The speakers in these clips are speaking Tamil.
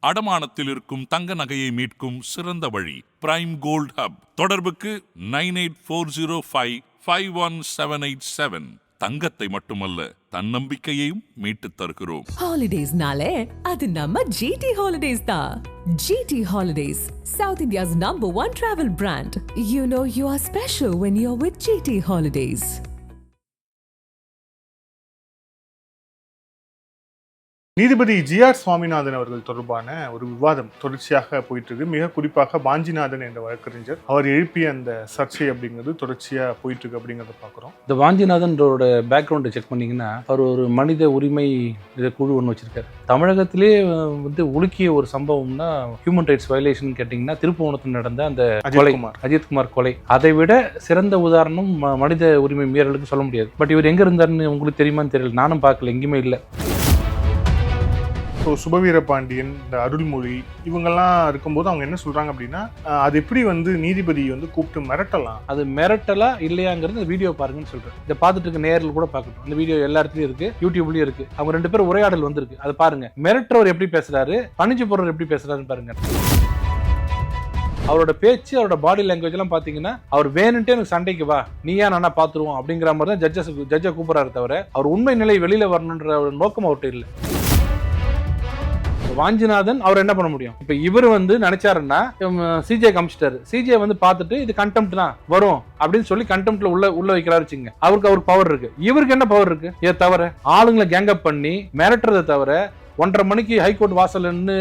அடமானத்தில் இருக்கும் தங்க நகையை மீட்கும் சிறந்த வழி பிரைம் கோல்ட் ஹப் தொடர்புக்கு nine eight four zero five five one seven eight seven. தங்கத்தை மட்டுமல்ல தன்னம்பிக்கையையும் மீட்டு தருகிறோம். ஹாலிடேஸ்னாலே அது நம்ம ஜிடி ஹாலிடேஸ் தான். G T holidays south India's number one travel brand you know you are special when you are with G T holidays நீதிபதி ஜிஆர் சுவாமிநாதன் அவர்கள் தொடர்பான ஒரு விவாதம் தொடர்ச்சியாக போயிட்டு இருக்கு மிக குறிப்பாக பாஞ்சிநாதன் என்ற வழக்கறிஞர் அவர் எழுப்பிய அந்த சர்ச்சை அப்படிங்கிறது தொடர்ச்சியா போயிட்டு இருக்கு அப்படிங்கிறத பார்க்குறோம். இந்த வாஞ்சிநாதன்றோட பேக்ரவுண்டை செக் பண்ணீங்கன்னா அவர் ஒரு மனித உரிமை இதை குழு ஒன்று வச்சிருக்காரு. தமிழகத்திலே வந்து உலுக்கிய ஒரு சம்பவம்னா ஹியூமன் ரைட்ஸ் வயலேஷன் கேட்டிங்கன்னா திருப்புவனத்தில் நடந்த அந்த கொலை அஜித்குமார் கொலை. அதை விட சிறந்த உதாரணம் மனித உரிமை மீறலுக்கு சொல்ல முடியாது. பட் இவர் எங்க இருந்தாருன்னு உங்களுக்கு தெரியுமான்னு தெரியல. நானும் பார்க்கல எங்கேயுமே இல்லை. ஸோ சுபவீர பாண்டியன் இந்த அருள்மொழி இவங்கெல்லாம் இருக்கும்போது அவங்க என்ன சொல்றாங்க அப்படின்னா அது எப்படி வந்து நீதிபதி வந்து கூப்பிட்டு மிரட்டலாம்? அது மிரட்டலா இல்லையாங்கிறது வீடியோ பாருங்கன்னு சொல்றேன் இதை பார்த்துட்டு இருக்க நேரில் கூட பார்க்கணும் இந்த வீடியோ எல்லா இடத்துலயும் இருக்கு யூடியூப்லயும் இருக்கு. அவங்க ரெண்டு பேரும் உரையாடல் வந்திருக்கு. அதை பாருங்க. மிரட்டுறவர் எப்படி பேசுறாரு? பணிஞ்சு போடுறவர் எப்படி பேசுறாருன்னு பாருங்க. அவரோட பேச்சு அவரோட பாடி லாங்குவேஜ் எல்லாம் பாத்தீங்கன்னா அவர் வேணுன்ட்டே எனக்கு சண்டைக்கு வா. நீயா நானா பாத்துருவோம்? அப்படிங்கிற மாதிரி தான் ஜட்ஜஸ் ஜட்ஜை கூப்பிடுறாரு தவிர அவர் உண்மை நிலை வெளியில வரணுன்ற ஒரு நோக்கம் அவர்கிட்ட இல்லை. வாஞ்சிநாதன் அவர் என்ன பண்ண முடியும்? இப்ப இவர் வந்து நினைச்சாருன்னா சிஜே காமிச்சிட்டாரு. சிஜே வந்து பார்த்துட்டு இது கண்டெம்ட் தான் வரும் அப்படின்னு சொல்லி கண்டெம்ட்ல உள்ள உள்ள வைக்கிறாரு வச்சுங்க. அவருக்கு அவர் பவர் இருக்கு. இவருக்கு என்ன பவர் இருக்கு? இதை தவிர ஆளுங்களை கேங் அப் பண்ணி மிரட்டுறதை தவிர ஒன்றரை மணிக்கு ஹைகோர்ட் வாசல் நின்று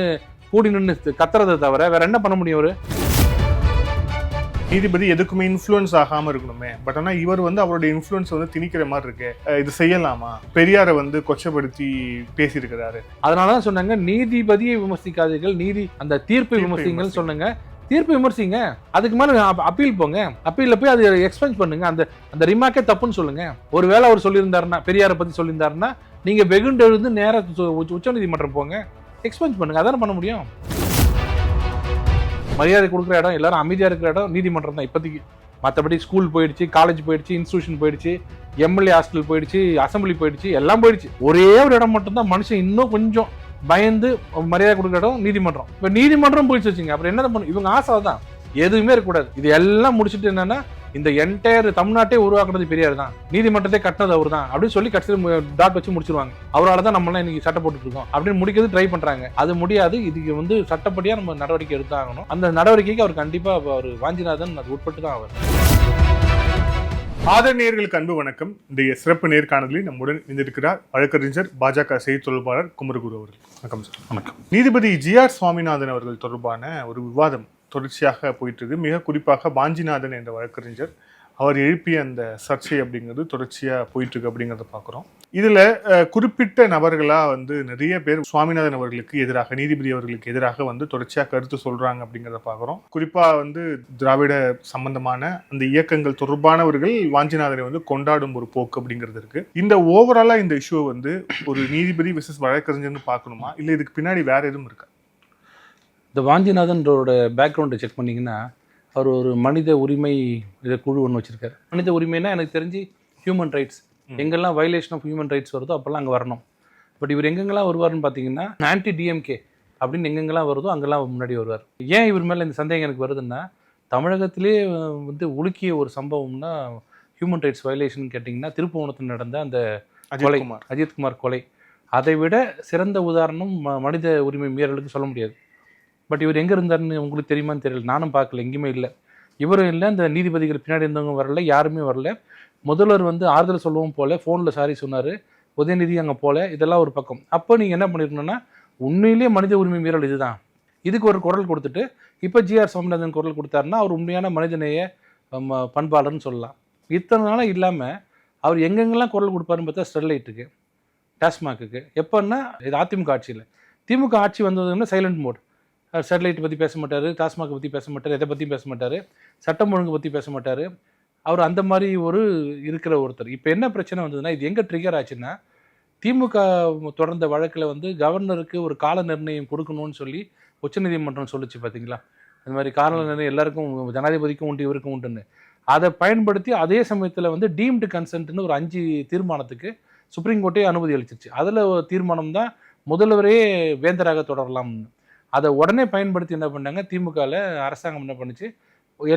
கூடி நின்று கத்துறதை தவிர வேற என்ன பண்ண முடியும் அவரு நீதிபதி எதுக்குமே இன்ஃப்ளூயன்ஸ் ஆகாம இருக்கணுமே. பட் ஆனா இவர் வந்து அவருடைய இன்ஃப்ளூயன்ஸ் வந்து திணிக்கிற மாதிரி இருக்கு. இது செய்யலாமா? பெரியாரை வந்து கொச்சப்படுத்தி பேசியிருக்கிறாரு. அதனால தான் சொன்னாங்க நீதிபதியை விமர்சிக்காதீர்கள் நீதி அந்த தீர்ப்பை விமர்சிங்கன்னு சொன்னாங்க. தீர்ப்பு விமர்சிங்க. அதுக்கு மேல அப்பீல் போங்க. அப்பீல்ல போய் அது எக்ஸ்பென்ஸ் பண்ணுங்க. அந்த அந்த ரிமார்க்கே தப்புன்னு சொல்லுங்க. ஒருவேளை அவர் சொல்லியிருந்தாருன்னா பெரியாரை பத்தி சொல்லியிருந்தாருன்னா நீங்க வெகுண்டு எழுந்து நேரா உச்ச நீதிமன்றம் போங்க. எக்ஸ்பென்ஸ் பண்ணுங்க. அதானே பண்ண முடியும்? மரியாதை கொடுக்குற இடம் எல்லாரும் அமைதியாக இருக்கிற இடம் நீதிமன்றம் தான் இப்போதைக்கு. மற்றபடி ஸ்கூல் போயிடுச்சு காலேஜ் போயிடுச்சு இன்ஸ்டியூஷன் போயிடுச்சு எம்எல்ஏ ஹாஸ்டல் போயிடுச்சு அசம்பிளி போயிடுச்சு எல்லாம் போயிடுச்சு. ஒரே ஒரு இடம் மட்டும்தான் மனுஷன் இன்னும் கொஞ்சம் பயந்து மரியாதை கொடுக்குற இடம் நீதிமன்றம். இப்போ நீதிமன்றம் போயிடுச்சு வச்சுங்க அப்புறம் என்ன பண்ணும் இவங்க ஆசை தான் எதுவுமே இருக்கக்கூடாது. இது எல்லாம் முடிச்சுட்டு என்னன்னா இந்த என்டையர் தமிழ்நாட்டே உருவாக்குனது பெரியார் தான். நீதிமன்றத்தை கட்டினது அவர் தான் அப்படின்னு சொல்லி கடைசியில் டாட் வச்சு முடிச்சிருவாங்க. அவரால் தான் நம்மளாம் இன்னைக்கு சட்டை போட்டுட்டு இருக்கோம். அப்படின்னு முடிக்கிறது ட்ரை பண்றாங்க. அது முடியாது. இதுக்கு வந்து சட்டப்படியா நம்ம நடவடிக்கை எடுத்தாகணும். அந்த நடவடிக்கைக்கு அவர் கண்டிப்பா அவர் வாஞ்சிநாதன் அது உட்பட்டு தான் அவர் ஆதரணியர்களுக்கு அன்பு வணக்கம். இன்றைய சிறப்பு நேர்காணலில் நம்முடன் இணைந்திருக்கிறார் வழக்கறிஞர் பாஜக செய்தி தொடர்பாளர் குமரகுரு அவர்கள். வணக்கம் சார். வணக்கம். நீதிபதி ஜிஆர் சுவாமிநாதன் அவர்கள் தொடர்பான ஒரு விவாதம் தொடர்ச்சியாக போயிட்டுருக்கு. மிக குறிப்பாக பாஞ்சிநாதன் என்ற வழக்கறிஞர் அவர் எழுப்பிய அந்த சர்ச்சை அப்படிங்கிறது தொடர்ச்சியாக போயிட்டுருக்கு அப்படிங்கிறத பார்க்குறோம். இதில் குறிப்பிட்ட நபர்களாக வந்து நிறைய பேர் சுவாமிநாதன் அவர்களுக்கு எதிராக நீதிபதி அவர்களுக்கு எதிராக வந்து தொடர்ச்சியாக கருத்து சொல்கிறாங்க அப்படிங்கிறத பார்க்குறோம். குறிப்பாக வந்து திராவிட சம்பந்தமான அந்த இயக்கங்கள் தொடர்பானவர்கள் வாஞ்சிநாதனை வந்து கொண்டாடும் ஒரு போக்கு அப்படிங்கிறது இருக்குது இந்த ஓவராலாக இந்த இஷ்யூ வந்து ஒரு நீதிபதி விசஸ் வழக்கறிஞர்னு பார்க்கணுமா? இல்லை இதுக்கு பின்னாடி வேற எதுவும் இருக்கா? இந்த வாஞ்சிநாதன்றோட பேக்ரவுண்டை செக் பண்ணீங்கன்னா அவர் ஒரு மனித உரிமை இதை குழு ஒன்று வச்சிருக்காரு. மனித உரிமைனா எனக்கு தெரிஞ்சு ஹியூமன் ரைட்ஸ் எங்கெல்லாம் வயலேஷன் ஆஃப் ஹியூமன் ரைட்ஸ் வருதோ அப்போல்லாம் அங்கே வரணும். பட் இவர் எங்கெங்கெல்லாம் வருவார்னு பார்த்தீங்கன்னா ஆன்டி டிஎம்கே அப்படின்னு எங்கெங்கெல்லாம் வருதோ அங்கெல்லாம் முன்னாடி வருவார். ஏன் இவர் மேலே இந்த சந்தேகம் எனக்கு வருதுன்னா தமிழகத்திலே வந்து உலுக்கிய ஒரு சம்பவம்னா ஹியூமன் ரைட்ஸ் வயலேஷன் கேட்டிங்கன்னா திருப்புவனத்தில் நடந்த அந்த கொலை அஜித்குமார் கொலை. அதை விட சிறந்த உதாரணம் ம- மனித உரிமை மீறலுக்கு சொல்ல முடியாது. பட் இவர் எங்கே இருந்தாருன்னு உங்களுக்கு தெரியுமான்னு தெரியல. நானும் பார்க்கல எங்கேயுமே இல்லை. இவரும் இல்லை இந்த நீதிபதிகள் பின்னாடி இருந்தவங்க வரல யாருமே வரல. முதல்வர் வந்து ஆறுதல் சொல்லவும் போல ஃபோனில் சாரி சொன்னார் உதயநிதி அங்கே போல இதெல்லாம் ஒரு பக்கம். அப்போ நீங்கள் என்ன பண்ணிருக்கணும்னா உண்மையிலேயே மனித உரிமை மீறல் இதுதான். இதுக்கு ஒரு குரல் கொடுத்துட்டு இப்போ ஜிஆர் சுவாமிநாதன் குரல் கொடுத்தாருன்னா அவர் உண்மையான மனிதநேய ம, பண்பாளர்னு சொல்லலாம். இத்தனை நாளாக இல்லாமல் அவர் எங்கெங்கெல்லாம் குரல் கொடுப்பாருன்னு பார்த்தா ஸ்டெர்லைட்டுக்கு டாஸ்மாக்கு எப்போன்னா இது அதிமுக ஆட்சியில். திமுக ஆட்சி வந்ததுன்னா சைலண்ட் மோட் சேட்டலைட் பற்றி பேச மாட்டார் டாஸ்மாக் பற்றி பேச மாட்டார் எதை பற்றியும் பேச மாட்டார் சட்டம் ஒழுங்கு பற்றி பேச மாட்டார். அவர் அந்த மாதிரி ஒரு இருக்கிற ஒருத்தர். இப்போ என்ன பிரச்சனை வந்ததுன்னா இது எங்கே ட்ரிகர் ஆச்சுன்னா திமுக தொடர்ந்த வழக்கில் வந்து கவர்னருக்கு ஒரு கால நிர்ணயம் கொடுக்கணும்னு சொல்லி உச்சநீதிமன்றம் சொல்லுச்சு பார்த்தீங்களா இந்த மாதிரி கால நிர்ணயம் எல்லாருக்கும் ஜனாதிபதிக்கும் உண்டு இவருக்கும் உண்டுன்னு. அதை பயன்படுத்தி அதே சமயத்தில் வந்து டீம்டு கன்சென்ட்னு ஒரு அஞ்சு தீர்மானத்துக்கு சுப்ரீம் கோர்ட்டே அனுமதி அளிச்சிருச்சு. அதில் தீர்மானம் தான் முதல்வரே வேந்தராக தொடரலாம்னு. அதை உடனே பயன்படுத்தி என்ன பண்ணாங்க திமுகவில் அரசாங்கம் என்ன பண்ணுச்சு?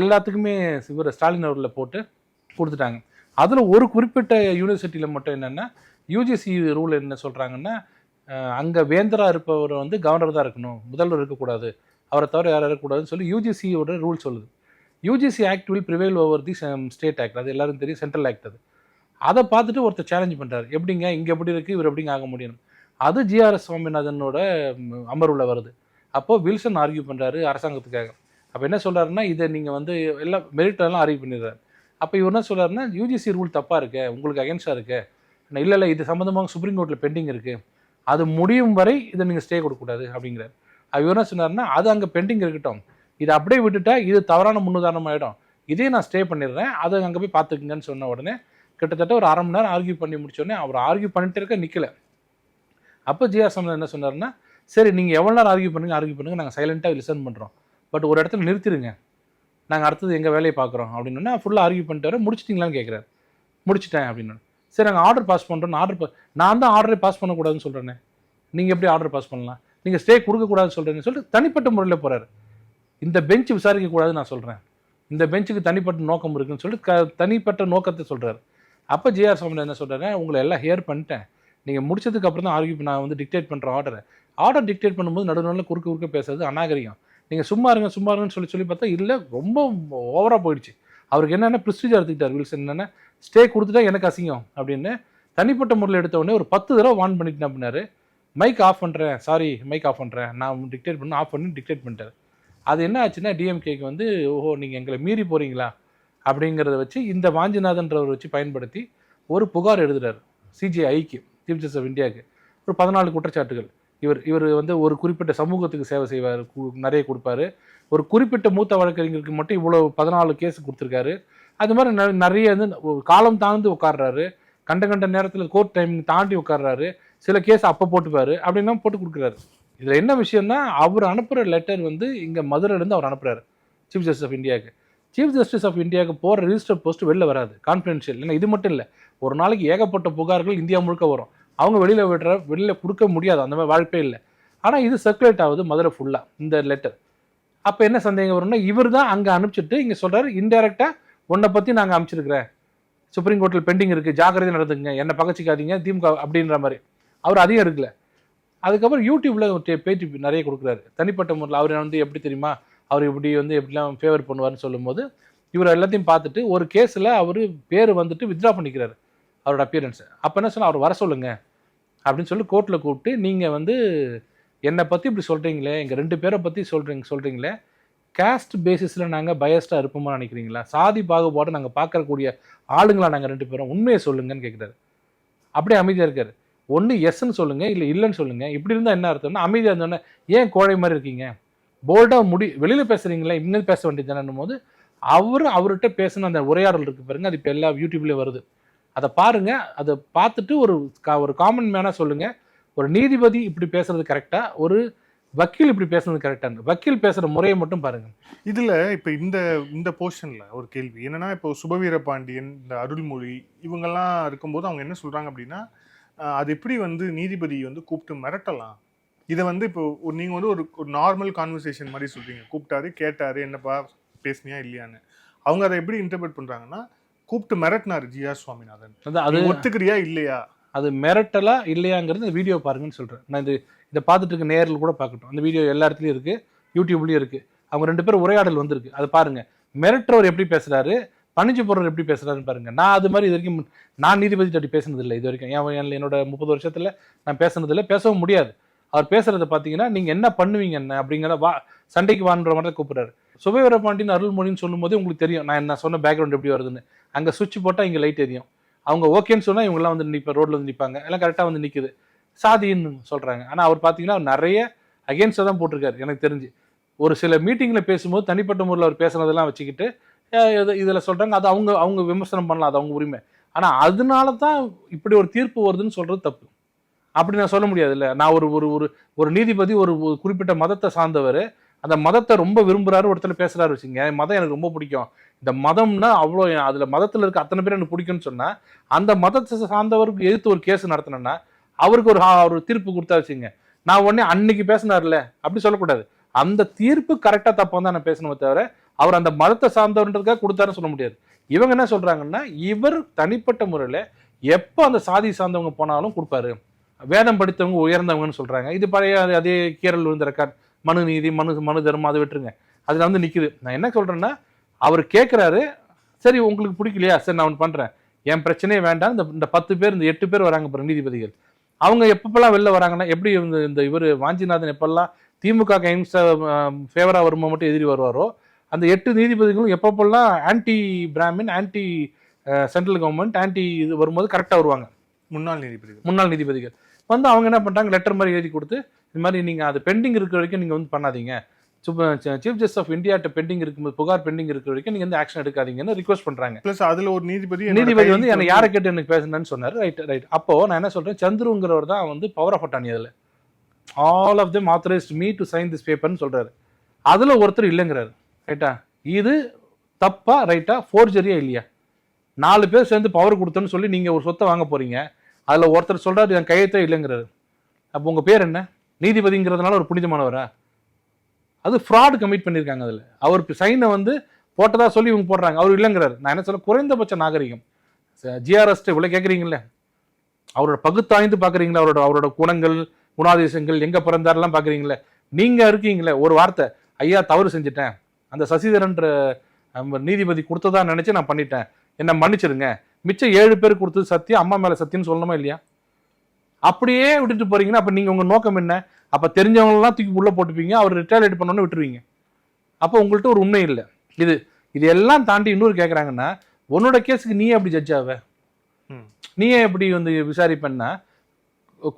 எல்லாத்துக்குமே இவர் ஸ்டாலின் அவர்களில் போட்டு கொடுத்துட்டாங்க. அதில் ஒரு குறிப்பிட்ட யூனிவர்சிட்டியில் மட்டும் என்னென்னா யூஜிசி ரூல் என்ன சொல்கிறாங்கன்னா அங்கே வேந்தரா இருப்பவர் வந்து கவர்னர் தான் இருக்கணும். முதல்வர் இருக்கக்கூடாது. அவரை தவிர யாரும் இருக்கக்கூடாதுன்னு சொல்லி யூஜிசியோட ரூல் சொல்லுது. U G C act will prevail over the state act அது எல்லாரும் தெரியும். சென்ட்ரல் ஆக்ட் அது. அதை பார்த்துட்டு ஒருத்தர் சேலஞ்ச் பண்ணுறாரு எப்படிங்க? இங்கே எப்படி இருக்குது இவர் எப்படிங்க ஆக முடியும்? அது ஜிஆர்எஸ் சுவாமிநாதனோட அமர்வில் வருது. அப்போது வில்சன் ஆர்கியூ பண்ணுறாரு அரசாங்கத்துக்காக. அப்போ என்ன சொல்கிறாருன்னா இதை நீங்கள் வந்து எல்லாம் மெரிட்டெல்லாம் அறிவு பண்ணிடுறாரு. அப்போ இவர் என்ன சொல்கிறாருன்னா யூஜிசி ரூல் தப்பாக இருக்கு உங்களுக்கு அகேன்ஸ்டாக இருக்கு. இல்லை இல்லை இது சம்மந்தமாக சுப்ரீம் கோர்ட்டில் பெண்டிங் இருக்குது அது முடியும் வரை இதை நீங்கள் ஸ்டே கொடுக்கக்கூடாது அப்படிங்கிறார். அவர் என்ன சொன்னார்னா அது அங்கே பெண்டிங் இருக்கட்டும். இதை அப்படியே விட்டுட்டா இது தவறான முன்னுதாரணம் ஆகிடும் இதே நான் ஸ்டே பண்ணிடுறேன். அதை அங்கே போய் பார்த்துக்குங்கன்னு சொன்ன உடனே கிட்டத்தட்ட ஒரு அரை மணி நேரம் ஆர்கியூ பண்ணி முடிச்சோடனே அவர் ஆர்கியூ பண்ணிட்டு இருக்க நிற்கலை அப்போ ஜிஆர் சம்பந்தம் என்ன சொன்னார்னா சரி நீங்கள் எவ்வளோ நேரம் ஆர்கியூ பண்ணுங்க ஆர்கியூ பண்ணுங்கள் நாங்கள் சைலண்ட்டாக லிசன் பண்ணுறோம் பட் ஒரு இடத்துல நிறுத்திடுங்க நாங்கள் அடுத்தது எங்கள் வேலையை பார்க்குறோம் அப்படின்னா ஃபுல்லாக ஆர்கியூ பண்ணிட்டு வர முடிச்சிட்டிங்களான்னு கேட்குறாரு முடிச்சிட்டேன் அப்படின்னு சரி நாங்கள் ஆர்டர் பாஸ் பண்ணுறோம் ஆர்டர் நான் தான் ஆர்டரே பாஸ் பண்ணக்கூடாதுன்னு சொல்கிறேனே நீங்கள் எப்படி ஆர்டர் பாஸ் பண்ணலாம்? நீங்கள் ஸ்டே கொடுக்கக்கூடாதுன்னு சொல்கிறேன்னு சொல்லிட்டு தனிப்பட்ட முறையில் போகிறாரு இந்த பெஞ்ச் விசாரிக்கக்கூடாதுன்னு நான் சொல்கிறேன் இந்த பெஞ்சுக்கு தனிப்பட்ட நோக்கம் இருக்குன்னு சொல்லிட்டு க தனிப்பட்ட நோக்கத்தை சொல்கிறாரு அப்போ ஜிஆர் சாமியில் என்ன சொல்கிறாரு உங்களை எல்லாம் ஹியர் பண்ணிட்டேன். நீங்கள் முடிச்சதுக்கு அப்புறம் தான் ஆர்கியூ நான் வந்து டிக்டேட் பண்ணுற ஆர்டரை ஆர்டர் டிக்டேட் பண்ணும்போது நடு குறுக்கு குறுக்க குறுக்க பேசுறது அநாகரிகம். நீங்கள் சும்மா இருங்க சும்மா இருங்கன்னு சொல்லி சொல்லி பார்த்தா இல்லை ரொம்ப ஓவராக போயிடுச்சு. அவருக்கு என்னென்ன ப்ரிஸ்டீஜ் எடுத்துக்கிட்டார் வில்சன் என்னென்ன? ஸ்டே கொடுத்துட்டா எனக்கு அசிங்கம் அப்படின்னு தனிப்பட்ட முறையில் எடுத்த உடனே ஒரு பத்து தடவை வான் பண்ணிட்டு என்ன மைக் ஆஃப் பண்ணுறேன் சாரி மைக் ஆஃப் பண்ணுறேன் நான் டிக்டேட் பண்ண ஆஃப் பண்ணி டிக்டேட் பண்ணிட்டார். அது என்ன ஆச்சுன்னா டிஎம்கேக்கு வந்து ஓஹோ நீங்கள் எங்களை மீறி போகிறீங்களா அப்படிங்கிறத வச்சு இந்த வாஞ்சிநாதன்றவர் வச்சு பயன்படுத்தி ஒரு புகார் எழுதுறாரு சிஜிஐக்கு சீஃப் ஜஸ்டிஸ் ஆஃப் இந்தியாவுக்கு ஒரு பதினாலு குற்றச்சாட்டுகள். இவர் இவர் வந்து ஒரு குறிப்பிட்ட சமூகத்துக்கு சேவை செய்வார் நிறைய கொடுப்பாரு. ஒரு குறிப்பிட்ட மூத்த வழக்கறிஞருக்கு மட்டும் இவ்வளோ பதினாலு கேஸ் கொடுத்துருக்காரு. அது மாதிரி நிறைய வந்து காலம் தாழ்ந்து உட்காடுறாரு கண்ட கண்ட நேரத்தில் கோர்ட் டைமிங் தாண்டி உட்கார்றாரு சில கேஸ் அப்போ போட்டுப்பாரு அப்படின்னா போட்டு கொடுக்குறாரு. இதில் என்ன விஷயம்னா அவர் அனுப்புகிற லெட்டர் வந்து இங்கே மதுரையிலேருந்து அவர் அனுப்புறாரு சீஃப் ஜஸ்டிஸ் ஆஃப் இந்தியாவுக்கு சீஃப் ஜஸ்டிஸ் ஆஃப் இந்தியாவுக்கு போகிற ரிஜிஸ்டர் போஸ்ட் வெளில வராது கான்ஃபிடென்ஷியல் ஏன்னா இது மட்டும் இல்லை ஒரு நாளைக்கு ஏகப்பட்ட புகார்கள் இந்தியா முழுக்க வரும். அவங்க வெளியில் விடுற வெளியில் கொடுக்க முடியாது. அந்த மாதிரி வாய்ப்பே இல்லை. ஆனால் இது சர்க்குலேட் ஆகுது மதுரை ஃபுல்லாக இந்த லெட்டர் அப்போ என்ன சந்தேகம் வரும்னா இவர் தான் அங்கே அனுப்பிச்சிட்டு இங்கே சொல்கிறாரு இன்டெரக்டாக உன்னை பற்றி நாங்கள் அனுப்பிச்சிருக்கிறேன் சுப்ரீம் கோர்ட்டில் பெண்டிங் இருக்குது ஜாக்கிரதை நடந்துங்க என்னை பகச்சிக்காதீங்க திமுக அப்படின்ற மாதிரி. அவர் அதையும் இருக்குல்ல அதுக்கப்புறம் யூடியூப்பில் ஒரு பேட்டி நிறைய கொடுக்குறாரு. தனிப்பட்ட முறையில் அவர் வந்து எப்படி தெரியுமா அவர் இப்படி வந்து எப்படிலாம் ஃபேவர் பண்ணுவார்னு சொல்லும்போது இவர் எல்லாத்தையும் பார்த்துட்டு ஒரு கேஸில் அவர் பேர் வந்துட்டு வித்ட்ரா பண்ணிக்கிறாரு. அவரோட அப்பியரன்ஸ் அப்போ என்ன சொன்னால் அவர் வர சொல்லுங்க. அப்படின்னு சொல்லி கோர்ட்டில் கூப்பிட்டு நீங்கள் வந்து என்னை பற்றி இப்படி சொல்கிறீங்களே எங்கள் ரெண்டு பேரை பற்றி சொல்கிறீங்க சொல்கிறீங்களே கேஸ்ட் பேசிஸில் நாங்கள் பயஸ்டாக இருப்போமா நினைக்கிறீங்களா? சாதி பாகுபாடு நாங்கள் பார்க்கக்கூடிய ஆளுங்களா நாங்கள் ரெண்டு பேரும்? உண்மையை சொல்லுங்கன்னு கேட்குறாரு அப்படியே அமைதியாக இருக்கார். ஒன்று எஸ்ன்னு சொல்லுங்கள் இல்லை இல்லைன்னு சொல்லுங்கள் இப்படி இருந்தால் என்ன அர்த்தம்னா அமைதியாக இருந்தோன்னே ஏன் கோழை மாதிரி இருக்கீங்க? போல்டாக முடி வெளியில் பேசுகிறீங்களே இன்னும் பேச வேண்டியதுதானும் போது அவர் அவர்கிட்ட பேசின அந்த உரையாடல் இருக்கு பாருங்க அது இப்போ எல்லா யூடியூப்லேயும் வருது. அதை பாருங்கள் அதை பார்த்துட்டு ஒரு கா- ஒரு காமன் மேனாக சொல்லுங்கள் ஒரு நீதிபதி இப்படி பேசுறது கரெக்டாக ஒரு வக்கீல் இப்படி பேசுறது கரெக்டாக வக்கீல் பேசுகிற முறையை மட்டும் பாருங்கள் இதில் இப்போ இந்த இந்த போர்ஷனில் ஒரு கேள்வி. என்னென்னா இப்போ சுபவீர பாண்டியன் இந்த அருள்மொழி இவங்கெல்லாம் இருக்கும்போது அவங்க என்ன சொல்கிறாங்க அப்படின்னா அது எப்படி வந்து நீதிபதி வந்து கூப்பிட்டு மிரட்டலாம்? இதை வந்து இப்போ ஒரு- வந்து ஒரு ஒரு நார்மல் கான்வர்சேஷன் மாதிரி சொல்கிறீங்க கூப்பிட்டாரு கேட்டார் என்னப்பா பேசுனியா இல்லையான்னு. அவங்க அதை எப்படி இன்டர்பிரட் பண்ணுறாங்கன்னா கூப்பிட்டு மிரட்டினாரு ஜிஆர் சுவாமிநாதன். அதான் அது ஒத்துக்கிறியா இல்லையா? அது மிரட்டலா இல்லையாங்கிறது இந்த வீடியோ பாருங்கன்னு சொல்கிறேன் நான் இது இதை பார்த்துட்டு இருக்க நேரில் கூட பார்க்கட்டும். அந்த வீடியோ எல்லா இடத்துலையும் இருக்குது யூடியூப்லேயும் இருக்குது அவங்க ரெண்டு பேரும் உரையாடல் வந்திருக்கு. அதை பாருங்க. மிரட்டுறவர் எப்படி பேசுறாரு? பணிஞ்சு போடுறவர் எப்படி பேசுறாருன்னு பாருங்க. நான் அது மாதிரி இது வரைக்கும் நான் நீதிபதி தட்டி பேசுனது இல்லை இது வரைக்கும். என் என் என்னோட முப்பது வருஷத்துல நான் பேசுனது இல்லை பேசவும் முடியாது. அவர் பேசுறத பார்த்தீங்கன்னா நீங்க என்ன பண்ணுவீங்க என்ன அப்படிங்கிற வா சண்டைக்கு வான்ற மாதிரி கூப்பிடுறாரு. சுபவீர பாண்டியன் அருள்மொழின்னு சொல்லும்போது உங்களுக்கு தெரியும். நான் என்ன சொன்ன பேக்ரவுண்ட் எப்படி வருதுன்னு. அங்கே சுவிட்ச் போட்டால் இங்கே லைட் எரியும். அவங்க ஓகேன்னு சொன்னால் இவங்கெல்லாம் வந்து நிற்ப ரோட்ல வந்து நிற்பாங்க எல்லாம் கரெக்டாக வந்து நிற்குது சாதின்னு சொல்கிறாங்க ஆனால் அவர் பார்த்தீங்கன்னா நிறைய அகேன்ஸ்டாக தான் போட்டிருக்காரு. எனக்கு தெரிஞ்சு. ஒரு சில மீட்டிங்கில் பேசும்போது தனிப்பட்ட முறையில் அவர் பேசுனதெல்லாம் வச்சுக்கிட்டு இதில் சொல்கிறாங்க அது அவங்க அவங்க விமர்சனம் பண்ணலாம். அது அவங்க உரிமை. ஆனால் அதனால தான் இப்படி ஒரு தீர்ப்பு வருதுன்னு சொல்கிறது தப்பு. அப்படி நான் சொல்ல முடியாது இல்லை நான் ஒரு ஒரு ஒரு ஒரு நீதிபதி ஒரு குறிப்பிட்ட மதத்தை சார்ந்தவர். அந்த மதத்தை ரொம்ப விரும்புகிறாரு ஒருத்தர் பேசுகிறாரு வச்சுங்க என் மதம் எனக்கு ரொம்ப பிடிக்கும். இந்த மதம்னா அவ்வளோ அதில் மதத்தில் இருக்க அத்தனை பேர் எனக்கு பிடிக்கும்னு சொன்னால் அந்த மதத்தை சார்ந்தவருக்கு எதிர்த்து ஒரு கேஸ் நடத்தினேன்னா அவருக்கு ஒரு ஹா- ஒரு தீர்ப்பு கொடுத்தா வச்சுங்க நான் உடனே அன்னைக்கு பேசினார்ல அப்படி சொல்லக்கூடாது. அந்த தீர்ப்பு கரெக்டாக தப்பாக தான் நான் பேசணுமே தவிர அவர் அந்த மதத்தை சார்ந்தவன்றதுக்காக கொடுத்தாருன்னு சொல்ல முடியாது. இவங்க என்ன சொல்கிறாங்கன்னா இவர் தனிப்பட்ட முறையில் எப்போ அந்த சாதி சார்ந்தவங்க போனாலும் கொடுப்பாரு. வேதம் படித்தவங்க உயர்ந்தவங்கன்னு சொல்றாங்க. இது பழைய அதே- கீரல் விழுந்த ரெக்கார்ட். மனு நீதி மனு மனு தர்மம் அதை விட்டுருங்க. அதுல வந்து நிக்குது. நான் என்ன சொல்றேன்னா அவர் கேட்குறாரு சரி உங்களுக்கு பிடிக்கலையா? சரி நான் ஒன்று பண்றேன். என் பிரச்சனையே வேண்டாம். இந்த இந்த பத்து பேர் இந்த எட்டு பேர் வராங்க பாருங்க நீதிபதிகள். அவங்க எப்பப்பெல்லாம் வெளில வராங்கன்னா எப்படி இந்த இந்த இவர் வாஞ்சிநாதன் எப்பெல்லாம் திமுக கைன்ஸ் ஃபேவராக வருமா மட்டும் எதிரி வருவாரோ அந்த எட்டு நீதிபதிகளும் எப்பப்பெல்லாம் anti Brahmin anti central government anti இது வரும்போது கரெக்டாக வருவாங்க. முன்னாள் நீதிபதிகள். முன்னாள் நீதிபதிகள். வந்து அவங்க என்ன பண்ணிட்டாங்க? லெட்டர் மாதிரி எழுதி கொடுத்து இது மாதிரி நீங்கள் அது பெண்டிங் இருக்கிற வரைக்கும் நீங்கள் வந்து பண்ணாதீங்க. சீஃப் ஜஸ்டிஸ் ஆஃப் இந்தியாட்ட பெண்டிங் இருக்கும்போது புகார் பெண்டிங் இருக்கிற வரைக்கும் நீங்கள் வந்து ஆக்ஷன் எடுக்காதீங்கன்னு ரிக்வஸ்ட் பண்ணுறாங்க பிளஸ் அதுல ஒரு நீதிபதி நீதிபதி வந்து என்னை யாரை கேட்டு எனக்கு பேசுனேன்னு சொன்னார். ரைட் ரைட் அப்போ நான் என்ன சொல்றேன்? சந்துருங்கிறவர் தான் வந்து பவர் ஆஃப் அட்டானி அதில். All of them authorized me to sign this பேப்பர்னு சொல்றாரு. அதுல ஒருத்தர் இல்லைங்கிறாரு. ரைட்டா இது தப்பா ரைட்டா ஃபோர்ஜரியா இல்லையா? நாலு பேர் சேர்ந்து பவர் கொடுத்தோன்னு சொல்லி நீங்க ஒரு சொத்தை வாங்க போறீங்க. அதில் ஒருத்தர் சொல்கிறார் என் கையெழுத்தே இல்லைங்கிறாரு. அப்போ உங்கள் பேர் என்ன? நீதிபதிங்கிறதுனால ஒரு புனிதமானவரா? அது ஃப்ராட் கமிட் பண்ணியிருக்காங்க அதில். அவர் சைனை வந்து போட்டதா சொல்லி இவங்க போடுறாங்க. அவர் இல்லைங்கிறார். நான் என்ன சொல்ல குறைந்தபட்ச நாகரிகம். ஜிஆர்எஸ்ட் இவ்வளோ கேட்குறீங்களே அவரோட பகுத்தாய்ந்து பார்க்குறீங்களா அவரோட அவரோட குணங்கள் குணாதிசயங்கள் எங்கே பிறந்தாரெல்லாம் பார்க்குறீங்களே நீங்கள் இருக்கீங்களே ஒரு வார்த்தை ஐயா தவறு செஞ்சுட்டேன். அந்த சசிதரன்ற நம்ம நீதிபதி கொடுத்ததா நினச்சி நான் பண்ணிட்டேன். என்னை மன்னிச்சிருங்க. மிச்சம் ஏழு பேர் கொடுத்தது சத்தியம் அம்மா மேலே சத்தியம்னு சொல்லணுமா இல்லையா? அப்படியே விட்டுட்டு போறீங்கன்னா அப்போ நீங்கள் உங்கள் நோக்கம் என்ன? அப்போ தெரிஞ்சவங்களெல்லாம் தூக்கி உள்ளே போட்டுப்பீங்க அவர் ரிட்டையர்ட் பண்ணோன்னு விட்டுருவீங்க. அப்போ உங்கள்கிட்ட ஒரு உண்மை இல்லை. இது இது எல்லாம் தாண்டி இன்னொரு கேட்குறாங்கன்னா உன்னோட கேஸுக்கு நீ எப்படி ஜட்ஜ் ஆவ? ம். நீயே எப்படி வந்து விசாரிப்பேன்னா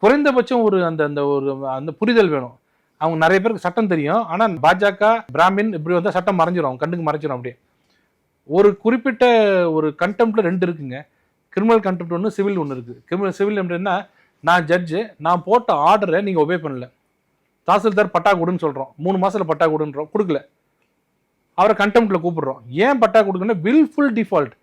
குறைந்தபட்சம் ஒரு அந்த அந்த ஒரு அந்த புரிதல் வேணும். அவங்க நிறைய பேருக்கு சட்டம் தெரியும். ஆனால் பாஜக பிராமின் இப்படி வந்தால் சட்டம் மறைஞ்சிரும். அவங்க கண்ணுக்கு மறைஞ்சிரும் அப்படியே. ஒரு குறிப்பிட்ட ஒரு கண்டெம்ப்ட்ல ரெண்டு இருக்குங்க. கிரிமினல் கண்டெம்ட் ஒன்று சிவில் ஒன்று இருக்குது கிரிமினல் சிவில் எப்படின்னா நான் ஜட்ஜு நான் போட்ட ஆர்டரை நீங்கள் ஒபே பண்ணல. தாசில்தார் பட்டா கொடுன்னு சொல்கிறோம் மூணு மாசத்துல பட்டா கொடுன்றோம். கொடுக்கல. அவரை கண்டெம்ட்ல கூப்பிடுறோம். ஏன் பட்டா கொடுக்கணும் வில்ஃபுல் டிஃபால்ட்